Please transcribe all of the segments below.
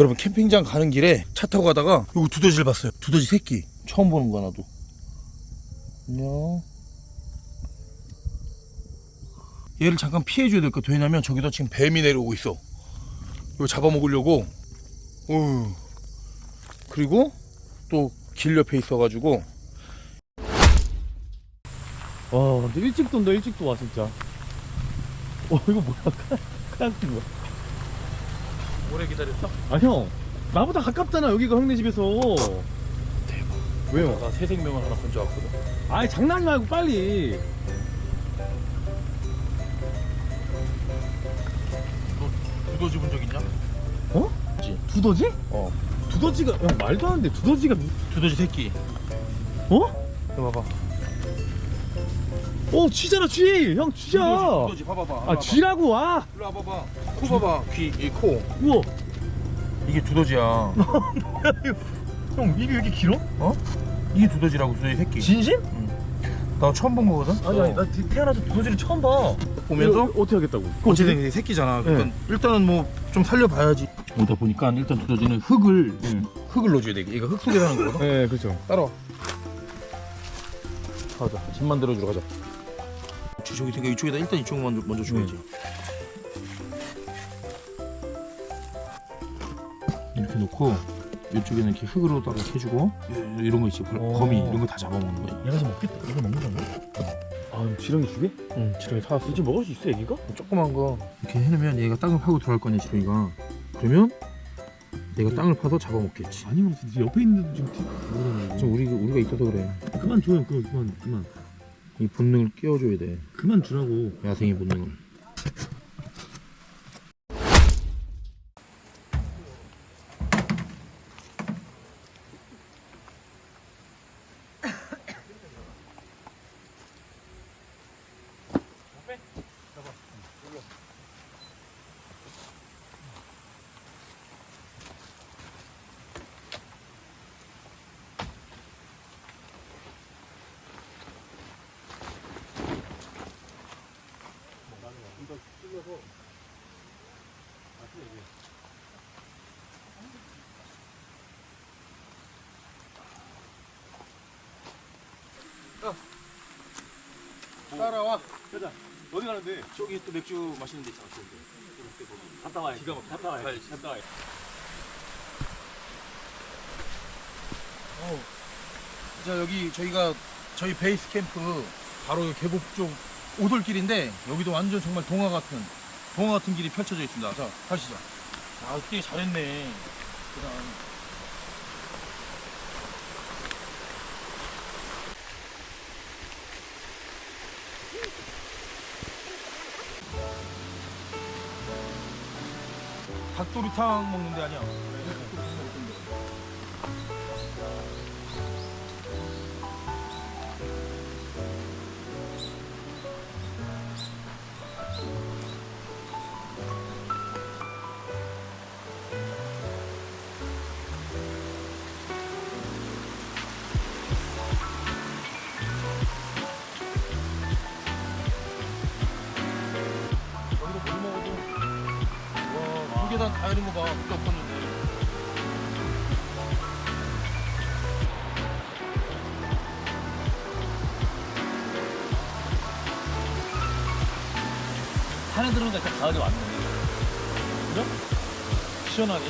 여러분 캠핑장 가는 길에 차 타고 가다가 여기 두더지를 봤어요. 두더지 새끼. 처음 보는 거야 나도. 안녕. 얘를 잠깐 피해줘야 될 것 같아. 왜냐면 저기다 지금 뱀이 내려오고 있어. 이거 잡아먹으려고. 어휴. 그리고 또 길 옆에 있어가지고 와 근데 일찍 돈다 일찍 도와 진짜 어 이거 뭐야 카약 뭐야 오래 기다렸어? 아 형 나보다 가깝잖아 여기가 형네 집에서 대박. 왜요? 나 새 생명을 하나 본 줄 알거든. 아이 장난 말고 빨리 너 두더지 본 적 있냐? 어? 있지. 두더지? 어. 두더지가 형 말도 안 돼 두더지가 미- 두더지 새끼. 어? 이거 봐봐. 어 쥐잖아 쥐형 쥐야 두더지, 두더지 봐봐봐. 아 쥐라고 와 일로 와봐봐. 코 봐봐. 귀, 이 코. 우와 이게 두더지야. 형 입이 왜 이렇게 길어? 어? 이게 두더지라고 두더지 새끼. 진심? 나 처음 본 거거든. 아니 아니 나 태어나서 두더지를 처음 봐 보면서 이거 어떻게 하겠다고? 어쨌든 이게 새끼잖아. 그러니까 일단은 뭐 좀 살려봐야지. 오다 보니까 일단 두더지는 흙을 응. 흙을 넣어줘야 돼. 얘가 흙 속에 사는 거거든. 네 그렇죠 따라와. 가자. 집 만들어 주러 가자. 저기 되게 이쪽에다 일단 이쪽 먼저 먼저 줘야지. 이렇게 놓고 이쪽에는 이렇게 흙으로다가 해주고 이- 이런 거 있지 벌- 오. 거미 이런 거 다 잡아먹는 거야. 얘가 지금 먹겠다 이거 먹는 건가? 아 지렁이 죽게? 응, 지렁이 타왔어. 이제 먹을 수 있어 애기가? 조그만 거 이렇게 해놓으면 얘가 땅을 파고 들어갈 거 아니야 지렁이가. 그러면 얘가 땅을 파서 잡아먹겠지. 아니면 네 옆에 있는데도 지금 뭐라는 거야? 지금 우리가 우리가 있어서 그래. 그만 줘요 그만 그만 그만 이 본능을 끼워줘야 돼. 그만 주라고 야생의 본능을. 따라와. 어디 가는데? 저기 또 맥주 마시는 데 있잖아. 저기. 갔다 와야지 기가 막 갔다 와야지 갔다 와야지 어. 자 여기 저희가 저희 베이스 캠프 바로 이 계곡 쪽 오돌길인데 여기도 완전 정말 동화 같은 동화 같은 길이 펼쳐져 있습니다. 자 가시죠. 아 뛰기 잘했네. 그다음 닭도리탕 먹는 데 아니야? 와 무게단 다 이런 거봐. 그때 없었는데 산에 들어오니까 진짜 가을이 왔네. 그죠? 시원하니?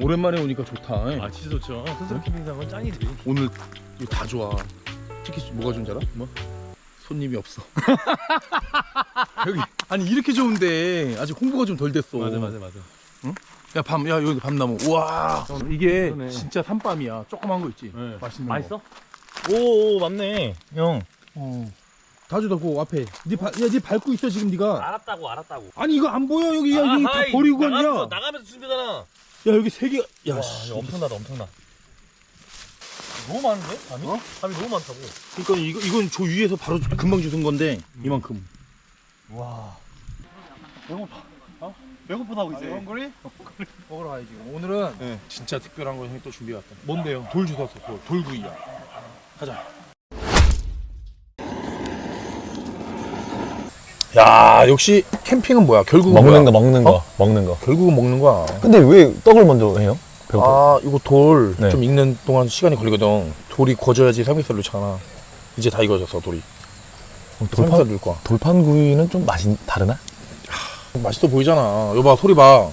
오랜만에 오니까 좋다. 아 진짜 좋죠. 스스로 캠핑장은 짱이지. 오늘 이거 다 좋아. 특히 뭐가 좋은지 알아? 뭐? 손님이 없어. 여기. 아니 이렇게 좋은데 아직 홍보가 좀 덜 됐어. 맞아 맞아 맞아 야, 밤, 야, 여기 밤나무. 우와. 이게 그러네. 진짜 산밤이야. 조그만 거 있지? 네. 맛있는 맛있어? 오 오 맞네 형 거. 어. 다주다, 그 앞에. 니 발, 야, 니 밟고 있어, 지금 니가. 알았다고 알았다고 아니, 이거 안 보여, 여기. 야, 여기 다 버리고 가냐? 야, 나가면서 준비잖아 여기 세 개. 야, 와 씨. 이거 엄청나다 엄청나 너무 많은데? 밤이? 어? 밤이 너무 많다고 그러니까 이거, 이건 저 위에서 바로 금방 주는 건데, 이만큼. 와 배고파 어? 배고프다고 이제 헝그리? 먹으러 가야지. 오늘은 네. 진짜 특별한 거 형이 또 준비해 왔다. 뭔데요? 돌 주웠어, 돌. 돌구이야. 가자. 야 역시 캠핑은 뭐야? 결국은 먹는 뭐야? 거 먹는 거 어? 먹는 거. 결국은 먹는 거야. 근데 왜 떡을 먼저 해요? 배고파. 아 이거 돌좀 네. 익는 동안 시간이 걸리거든. 돌이 거져야지 삼겹살 넣잖아. 이제 다 익어졌어 돌이. 삼겹살 돌판 넣을 거야. 돌판 구이는 좀 맛이 다르나? 맛있어 보이잖아. 여봐 소리 봐.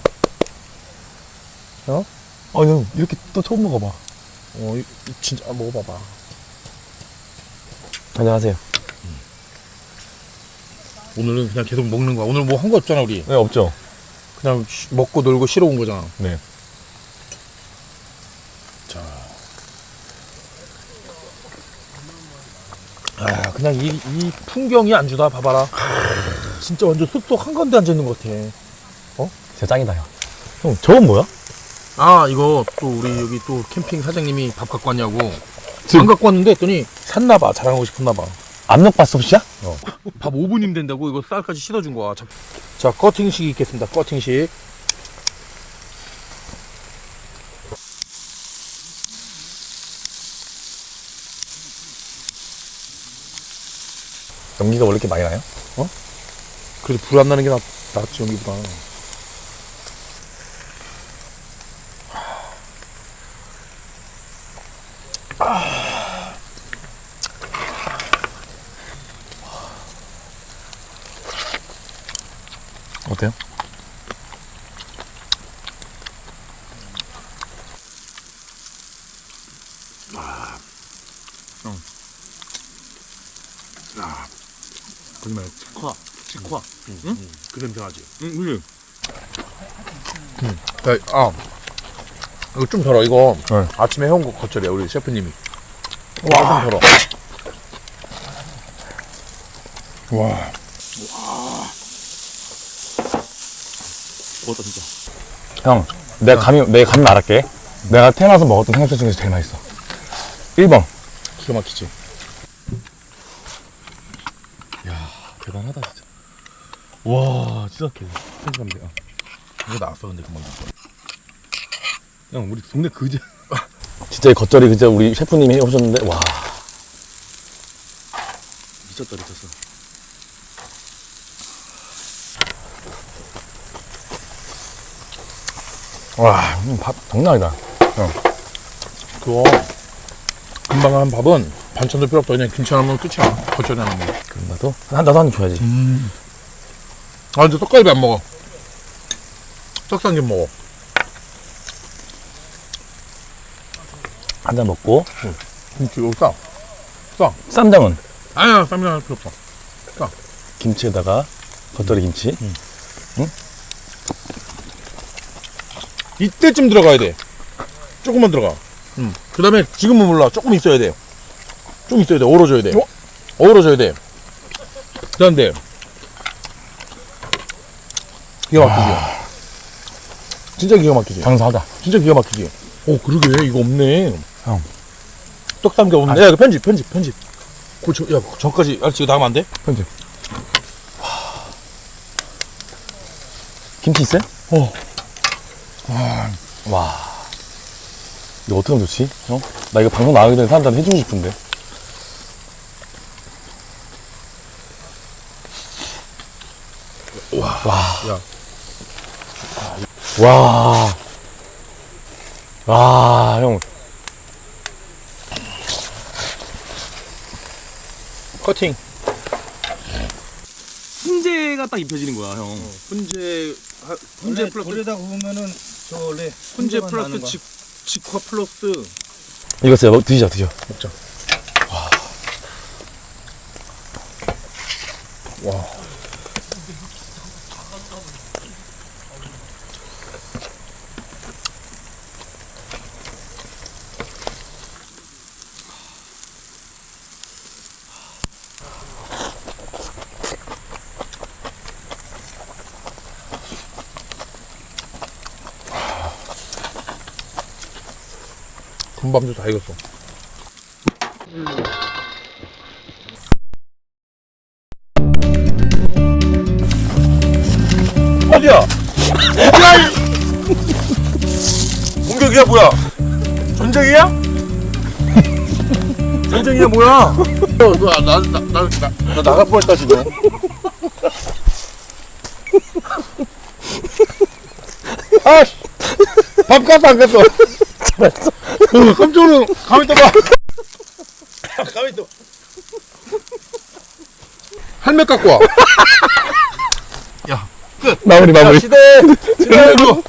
아니 이렇게 또 처음 먹어봐. 어 이- 이 진짜 아, 먹어봐봐. 안녕하세요. 오늘은 그냥 계속 먹는 거야. 오늘 뭐 한 거 없잖아 우리. 네 없죠. 그냥 쉬- 먹고 놀고 쉬러 온 거잖아. 네. 그냥 이, 이 풍경이 안 주다, 봐봐라. 진짜 완전 숲속 한가운데 앉아있는 것 같아. 진짜 짱이다 형. 형 저건 뭐야? 아, 이거 또 우리 여기 또 캠핑 사장님이 밥 갖고 왔냐고. 지금- 안 갖고 왔는데 했더니 샀나봐. 자랑하고 싶었나봐. 압력밥솥 이야? 밥 5분이면 된다고 이거 쌀까지 씻어준 거야. 자, 자 커팅식 있겠습니다. 커팅식. 연기가 원래 이렇게 많이 나요? 그래도 불 안 나는 게 낫, 낫지, 여기보다. 어때요? 거짓말 직화 응? 그 냄새 나지 응, 그래. 야, 아 이거 좀 덜어 이거 네. 아침에 해온 거 겉절이야 우리 셰프님이 와 좀 덜어 와 먹었다 진짜. 형, 내가 감히 내 감히 말할게. 내가 태어나서 먹었던 삼겹살 중에서 제일 맛있어. 1번. 기가 막히지 야, 대단하다 진짜. 와, 진짜 개. 생각합니다. 이거 나왔어 근데 금방 형, 우리 동네 그지. 진짜 이 겉절이 진짜 우리 셰프님이 해오셨는데 와. 미쳤다 미쳤어. 와, 음, 밥 장난 아니다. 그거 금방 한 밥은 반찬도 필요 없다 그냥 김치 하나 먹으면 끝이야 겉절이 하나 먹어 그럼 나도 한 나도 한입 줘야지. 아 근데 떡갈비 안 먹어 떡삼겹 먹어 한 잔 먹고 김치 여기 싸 쌈장은 아니야 쌈장 할 필요 없어 김치에다가 겉절이 김치. 이때쯤 들어가야 돼. 조금만 들어가. 음. 그 다음에 지금은 몰라. 조금 있어야 돼. 좀 있어야 돼. 얼어줘야 돼. 얼어줘야 돼. 그런데 기가 막히지. 진짜 기가 막히지. 장사하다. 진짜 기가 막히지. 오 그러게 이거 없네. 형. 떡삼겹 없네. 야 이거 편집 편집 편집. 그 저, 야 저까지 아 지금 나가면 안 돼? 편집. 김치 있어요? 어. 와. 이거 어떻게 하면 좋지? 형? 나 이거 방송 나가기 전에 사람들한테 해주고 싶은데. 와. 와. 야. 와. 와, 형. 커팅. 훈제가 딱 입혀지는 거야, 형. 훈제 훈제 훈제 플러스 돌에다 구우면은 저 원래 훈제 플러스. 직 직화 플러스 이거 진짜 먹- 드시자, 드셔. 먹자. 군밤도 다 익었어. 어디야? 야! 공격이야 뭐야? 전쟁이야? 전쟁이야 뭐야? 나나나나 나갈 뻔했다 지금. 아, 밥값 안 갔어. 잘했어. 어, 깜짝 놀라. 가만 있어봐. 가만 있어. 헬멧 갖고 와. 야, 끝. 마무리, 마무리. 시대 그리고